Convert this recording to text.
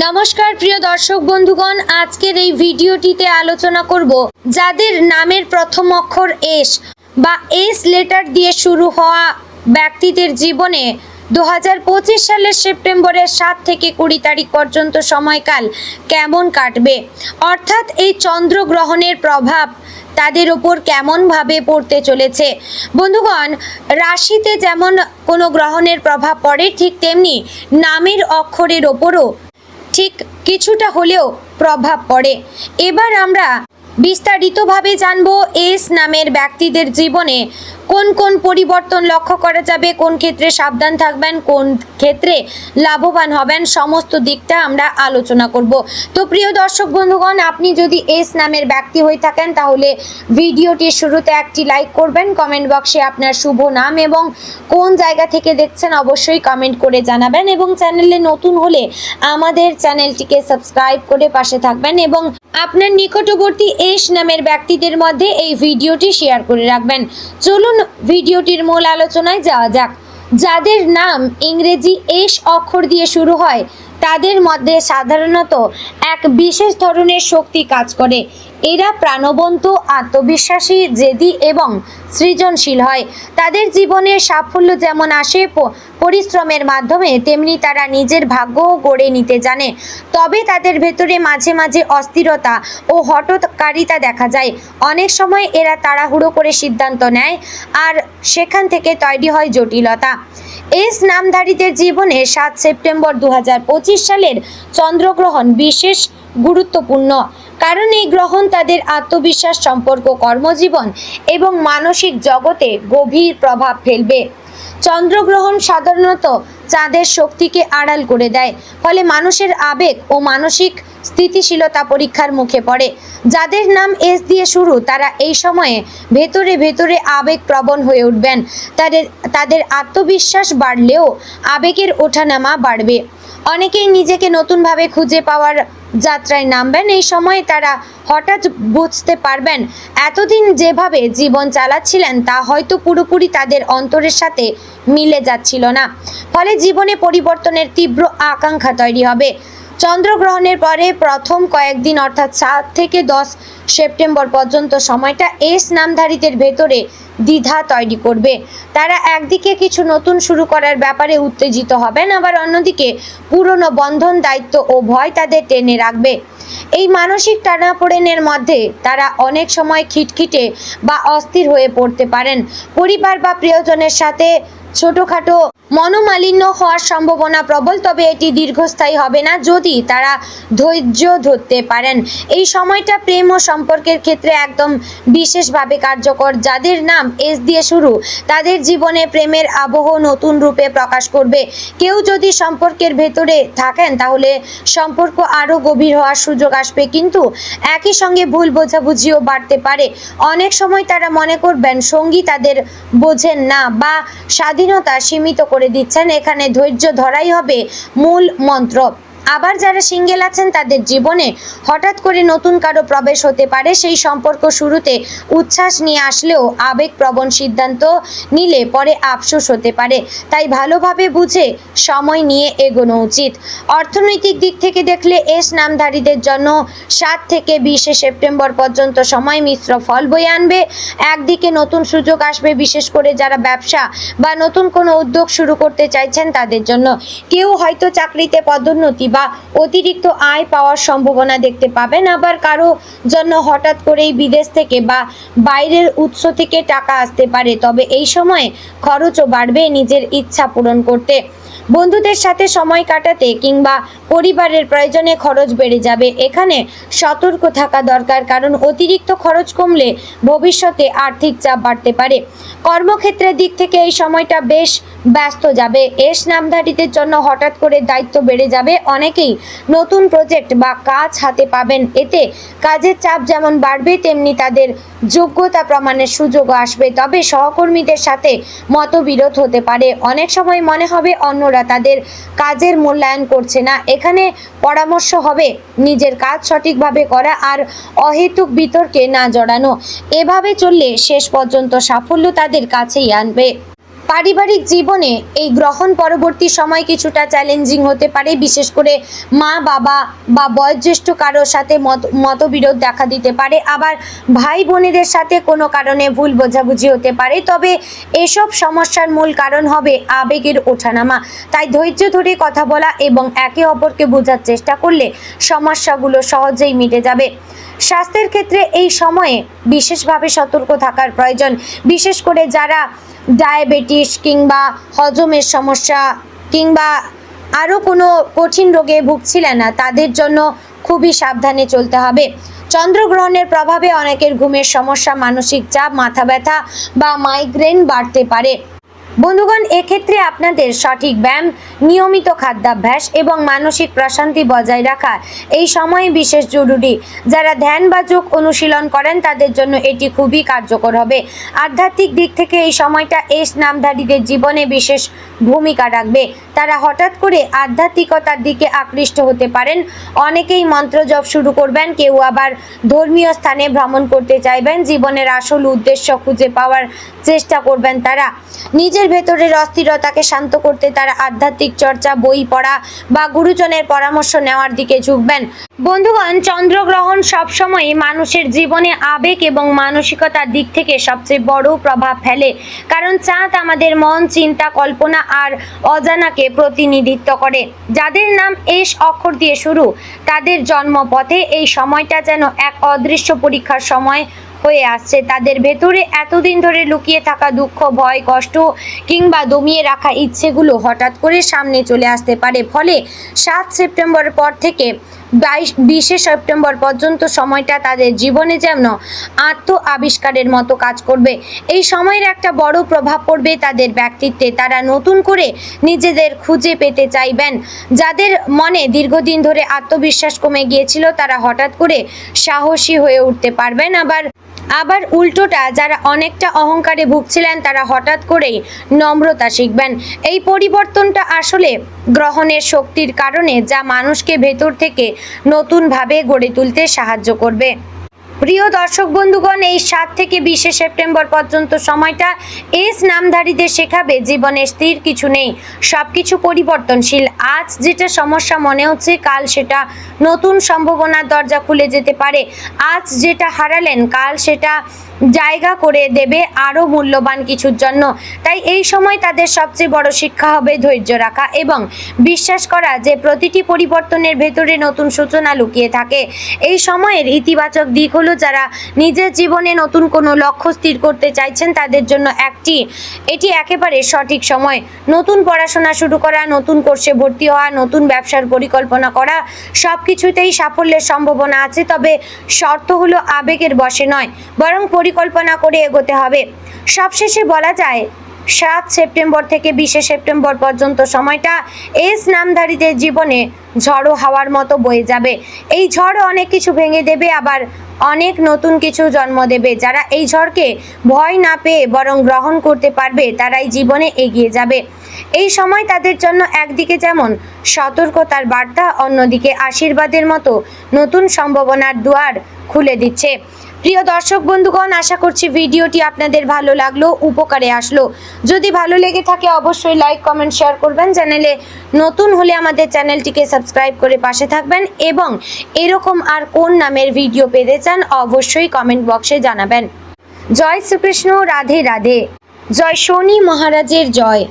নমস্কার, প্রিয় দর্শক বন্ধুগণ, আজকের এই ভিডিওটিতে আলোচনা করব যাদের নামের প্রথম অক্ষর এস বা এস লেটার দিয়ে শুরু হওয়া ব্যক্তিদের জীবনে দু হাজার পঁচিশ সালের সেপ্টেম্বরের সাত থেকে কুড়ি তারিখ পর্যন্ত সময়কাল কেমন কাটবে? অর্থাৎ এই চন্দ্রগ্রহণের প্রভাব তাদের ওপর কেমনভাবে পড়তে চলেছে? বন্ধুগণ, রাশিতে যেমন কোনো গ্রহণের প্রভাব পড়ে, ঠিক তেমনি নামের অক্ষরের ওপরও ঠিক কিছুটা হলেও প্রভাব পড়ে। এবার আমরা বিস্তারিতভাবে জানব এস নামের ব্যক্তিদের জীবনে কোন কোন পরিবর্তন লক্ষ্য করা যাবে, কোন ক্ষেত্রে সাবধান থাকবেন, কোন ক্ষেত্রে লাভবান হবেন, সমস্ত দিকটা আমরা আলোচনা করব। তো প্রিয় দর্শক বন্ধুগণ, আপনি যদি এস নামের ব্যক্তি হয়ে থাকেন, তাহলে ভিডিওটির শুরুতে একটি লাইক করবেন, কমেন্ট বক্সে আপনার শুভ নাম এবং কোন জায়গা থেকে দেখছেন অবশ্যই কমেন্ট করে জানাবেন এবং চ্যানেলে নতুন হলে আমাদের চ্যানেলটিকে সাবস্ক্রাইব করে পাশে থাকবেন এবং আপনার নিকটবর্তী এস নামের ব্যক্তিদের মধ্যে এই ভিডিওটি শেয়ার করে রাখবেন। চলুন ভিডিওটির মূল আলোচনায় যাওয়া যাক। যাদের নাম ইংরেজি এস অক্ষর দিয়ে শুরু হয়, তাদের মধ্যে সাধারণত এক বিশেষ ধরনের শক্তি কাজ করে। এরা প্রাণবন্ত, আত্মবিশ্বাসী, জেদি এবং সৃজনশীল হয়। তাদের জীবনের সাফল্য যেমন আসে পরিশ্রমের মাধ্যমে, তেমনি তারা নিজের ভাগ্যও গড়ে নিতে জানে। তবে তাদের ভেতরে মাঝে মাঝে অস্থিরতা ও হঠৎকারিতা দেখা যায়। অনেক সময় এরা তাড়াহুড়ো করে সিদ্ধান্ত নেয় আর সেখান থেকে তৈরি হয় জটিলতা। এস নামধারীদের জীবনে সাত সেপ্টেম্বর দু হাজার পঁচিশ সালের চন্দ্রগ্রহণ বিশেষ গুরুত্বপূর্ণ। কারণ এই গ্রহণ তাদের আত্মবিশ্বাস, সম্পর্ক, কর্মজীবন এবং মানসিক জগতে গভীর প্রভাব ফেলবে। চন্দ্রগ্রহণ সাধারণত চাঁদের শক্তিকে আড়াল করে দেয়, ফলে মানুষের আবেগ ও মানসিক স্থিতিশীলতা পরীক্ষার মুখে পড়ে। যাদের নাম এস দিয়ে শুরু, তারা এই সময়ে ভেতরে ভেতরে আবেগ প্রবণ হয়ে উঠবেন। তাদের তাদের আত্মবিশ্বাস বাড়লেও আবেগের ওঠানামা বাড়বে। অনেকেই নিজেকে নতুনভাবে খুঁজে পাওয়ার যাত্রায় নামবেন। এই সময়ে তারা হঠাৎ বুঝতে পারবেন, এতদিন যেভাবে জীবন চালাচ্ছিলেন, তা হয়তো পুরোপুরি তাদের অন্তরের সাথে মিলে যাচ্ছিল না। ফলে জীবনে পরিবর্তনের তীব্র আকাঙ্ক্ষা তৈরি হবে। চন্দ্রগ্রহণের পরে প্রথম কয়েকদিন, অর্থাৎ সাত থেকে দশ সেপ্টেম্বর পর্যন্ত সময়টা এস নামধারীদের ভেতরে দ্বিধা তৈরি করবে। তারা একদিকে কিছু নতুন শুরু করার ব্যাপারে উত্তেজিত হবেন, আবার অন্যদিকে পুরনো বন্ধন, দায়িত্ব ও ভয় তাদের টেনে রাখবে। এই মানসিক টানাপোড়েনের মধ্যে তারা অনেক সময় খিটখিটে বা অস্থির হয়ে পড়তে পারেন। পরিবার বা প্রিয়জনের সাথে ছোটোখাটো মনোমালিন্য হওয়ার সম্ভাবনা প্রবল, তবে এটি দীর্ঘস্থায়ী হবে না যদি তারা ধৈর্য ধরতে পারেন। এই সময়টা প্রেম ও সম্পর্কের ক্ষেত্রে একদম বিশেষভাবে কার্যকর। যাদের নাম এস দিয়ে শুরু, তাদের জীবনে প্রেমের আবহ নতুন রূপে প্রকাশ করবে। কেউ যদি সম্পর্কের ভেতরে থাকেন, তাহলে সম্পর্ক আরও গভীর হওয়ার সুযোগ আসবে। কিন্তু একই সঙ্গে ভুল বোঝাবুঝিও বাড়তে পারে। অনেক সময় তারা মনে করবেন, সঙ্গী তাদের বোঝেন না বা স্বাধীনতা সীমিত করে দিচ্ছেন। এখানে ধৈর্য ধরাই হবে মূল মন্ত্র। আবার যারা সিঙ্গেল আছেন, তাদের জীবনে হঠাৎ করে নতুন কারও প্রবেশ হতে পারে, সেই সম্পর্ক শুরুতে উচ্ছ্বাস নিয়ে আসলেও আবেগপ্রবণ সিদ্ধান্ত নিলে পরে আফসোস হতে পারে। তাই ভালোভাবে বুঝে সময় নিয়ে এগোনো উচিত। অর্থনৈতিক দিক থেকে দেখলে এস নামধারীদের জন্য সাত থেকে বিশে সেপ্টেম্বর পর্যন্ত সময় মিশ্র ফল বয়ে আনবে। একদিকে নতুন সুযোগ আসবে, বিশেষ করে যারা ব্যবসা বা নতুন কোনো উদ্যোগ শুরু করতে চাইছেন তাদের জন্য। কেউ হয়তো চাকরিতে পদোন্নতি বা অতিরিক্ত আয় পাওয়ার সম্ভাবনা দেখতে পাবেন। আবার কারও জন্য হঠাৎ করেই বিদেশ থেকে বা বাইরের উৎস থেকে টাকা আসতে পারে। তবে এই সময়ে খরচও বাড়বে নিজের ইচ্ছা পূরণ করতে। বন্ধুদের সাথে সময় কাটাতে কিংবা পরিবারের প্রয়োজনে খরচ বেড়ে যাবে। এখানে সতর্ক থাকা দরকার, কারণ অতিরিক্ত খরচ কমলে ভবিষ্যতে আর্থিক চাপ বাড়তে পারে। কর্মক্ষেত্রের দিক থেকে এই সময়টা বেশ ব্যস্ত যাবে। এস নামধারীদের জন্য হঠাৎ করে দায়িত্ব বেড়ে যাবে। অনেকেই নতুন প্রজেক্ট বা কাজ হাতে পাবেন। এতে কাজের চাপ যেমন বাড়বে, তেমনি তাদের যোগ্যতা প্রমাণের সুযোগও আসবে। তবে সহকর্মীদের সাথে মতবিরোধ হতে পারে। অনেক সময় মনে হবে অন্যরা তাদের কাজের মূল্যায়ন করছে না। এখানে পরামর্শ হবে নিজের কাজ সঠিকভাবে করা আর অহেতুক বিতর্কে না জড়ানো। এভাবে চললে শেষ পর্যন্ত সাফল্য তাদের কাছেই আনবে। পারিবারিক জীবনে এই গ্রহণ পরবর্তী সময় কিছুটা চ্যালেঞ্জিং হতে পারে, বিশেষ করে মা, বাবা বা বয়োজ্যেষ্ঠ কারোর সাথে মত, মতবিরোধ দেখা দিতে পারে। আবার ভাই বোনেদের সাথে কোনো কারণে ভুল বোঝাবুঝি হতে পারে। তবে এসব সমস্যার মূল কারণ হবে আবেগের ওঠানামা। তাই ধৈর্য ধরে কথা বলা এবং একে অপরকে বোঝার চেষ্টা করলে সমস্যাগুলো সহজেই মিটে যাবে। স্বাস্থ্যের ক্ষেত্রে এই সময়ে বিশেষভাবে সতর্ক থাকার প্রয়োজন। বিশেষ করে যারা ডায়াবেটিস কিংবা হজমের সমস্যা কিংবা আরও কোনো কঠিন রোগে ভুগছিলেন না, তাদের জন্য খুবই সাবধানে চলতে হবে। চন্দ্রগ্রহণের প্রভাবে অনেকের ঘুমের সমস্যা, মানসিক চাপ, মাথা ব্যথা বা মাইগ্রেন বাড়তে পারে। বন্ধুগণ, এক্ষেত্রে আপনাদের সঠিক ব্যায়াম, নিয়মিত খাদ্যাভ্যাস এবং মানসিক প্রশান্তি বজায় রাখা এই সময় বিশেষ জরুরি। যারা ধ্যান বা যোগ অনুশীলন করেন, তাদের জন্য এটি খুবই কার্যকর হবে। আধ্যাত্মিক দিক থেকে এই সময়টা এস নামধারীদের জীবনে বিশেষ ভূমিকা রাখবে। তারা হঠাৎ করে আধ্যাত্মিকতার দিকে আকৃষ্ট হতে পারেন। অনেকেই মন্ত্র জপ শুরু করবেন, কেউ আবার ধর্মীয় স্থানে ভ্রমণ করতে চাইবেন। জীবনের আসল উদ্দেশ্য খুঁজে পাওয়ার চেষ্টা করবেন তারা। নিজের ভেতরের অস্থিরতাকে শান্ত করতে তারা আধ্যাত্মিক চর্চা, বই পড়া বা গুরুজনের পরামর্শ নেওয়ার দিকে ঝুঁকবেন। বন্ধুগণ, চন্দ্রগ্রহণ সবসময় মানুষের জীবনে আবেগ এবং মানসিকতার দিক থেকে সবচেয়ে বড় প্রভাব ফেলে। কারণ চাঁদ আমাদের মন, চিন্তা, কল্পনা আর অজানাকে প্রতিনিধিত্ব করে। যাদের নাম এস অক্ষর দিয়ে শুরু, তাদের জন্মপথে এই সময়টা যেন এক অদৃশ্য পরীক্ষার সময় হয়ে আসছে। তাদের ভেতরে এতদিন ধরে লুকিয়ে থাকা দুঃখ, ভয়, কষ্ট কিংবা দমিয়ে রাখা ইচ্ছেগুলো হঠাৎ করে সামনে চলে আসতে পারে। ফলে সাত সেপ্টেম্বর পর থেকে বাইশ বিশে সেপ্টেম্বর পর্যন্ত সময়টা তাদের জীবনে যেন আত্ম আবিষ্কারের মতো কাজ করবে। এই সময়ের একটা বড় প্রভাব পড়বে তাদের ব্যক্তিত্বে। তারা নতুন করে নিজেদের খুঁজে পেতে চাইবেন। যাদের মনে দীর্ঘদিন ধরে আত্মবিশ্বাস কমে গিয়েছিল, তারা হঠাৎ করে সাহসী হয়ে উঠতে পারবেন। আবার আবার উল্টোটা, যারা অনেকটা অহংকারে ভুগছিলেন, তারা হঠাৎ করেই নম্রতা শিখবেন। এই পরিবর্তনটা আসলে গ্রহণের শক্তির কারণে যা মানুষকে ভেতর থেকে নতুনভাবে গড়ে তুলতে সাহায্য করবে। প্রিয় দর্শক বন্ধুগণ, এই সাত থেকে বিশে সেপ্টেম্বর পর্যন্ত সময়টা এস নামধারীদের শেখাবে। জীবনে স্থির কিছু নেই সব কিছু পরিবর্তনশীল। আজ যেটা সমস্যা মনে হচ্ছে, কাল সেটা নতুন সম্ভাবনার দরজা খুলে যেতে পারে। আজ যেটা হারালেন, কাল সেটা জায়গা করে দেবে আরও মূল্যবান কিছুর জন্য। তাই এই সময় তাদের সবচেয়ে বড় শিক্ষা হবে ধৈর্য রাখা এবং বিশ্বাস করা যে প্রতিটি পরিবর্তনের ভেতরে নতুন সূচনা লুকিয়ে থাকে। এই সময়ের ইতিবাচক দিক হলো যারা নিজের জীবনে নতুন কোনো লক্ষ্য স্থির করতে চাইছেন তাদের জন্য একটি, এটি একেবারে সঠিক সময়। নতুন পড়াশোনা শুরু করা, নতুন কোর্সে ভর্তি হওয়া, নতুন ব্যবসার পরিকল্পনা করা সব কিছুতেই সাফল্যের সম্ভাবনা আছে, তবে শর্ত হলো আবেগের বশে নয়, বরং পরিকল্পনা করে এগোতে হবে। সবশেষে বলা যায়, সাত সেপ্টেম্বর থেকে বিশে সেপ্টেম্বর পর্যন্ত সময়টা এস নামধারীদের জীবনে ঝড়ো হাওয়ার মতো বয়ে যাবে। এই ঝড় অনেক কিছু ভেঙে দেবে, আবার অনেক নতুন কিছু জন্ম দেবে। যারা এই ঝড়কে ভয় না পেয়ে বরং গ্রহণ করতে পারবে, তারাই জীবনে এগিয়ে যাবে। এই সময় তাদের জন্য একদিকে যেমন সতর্কতার বার্তা, অন্যদিকে আশীর্বাদের মতো নতুন সম্ভাবনার দুয়ার খুলে দিচ্ছে। প্রিয় দর্শক বন্ধুগণ, আশা করছি ভিডিওটি আপনাদের ভালো লাগল, উপকারে আসলো। যদি ভালো লেগে থাকে অবশ্যই লাইক, কমেন্ট, শেয়ার করবেন। চ্যানেলে নতুন হলে আমাদের চ্যানেলটিকে সাবস্ক্রাইব করে পাশে থাকবেন এবং এরকম আর কোন নামের ভিডিও পেতে চান অবশ্যই কমেন্ট বক্সে জানাবেন। জয় শ্রীকৃষ্ণ, রাধে রাধে। জয় শনি মহারাজের জয়।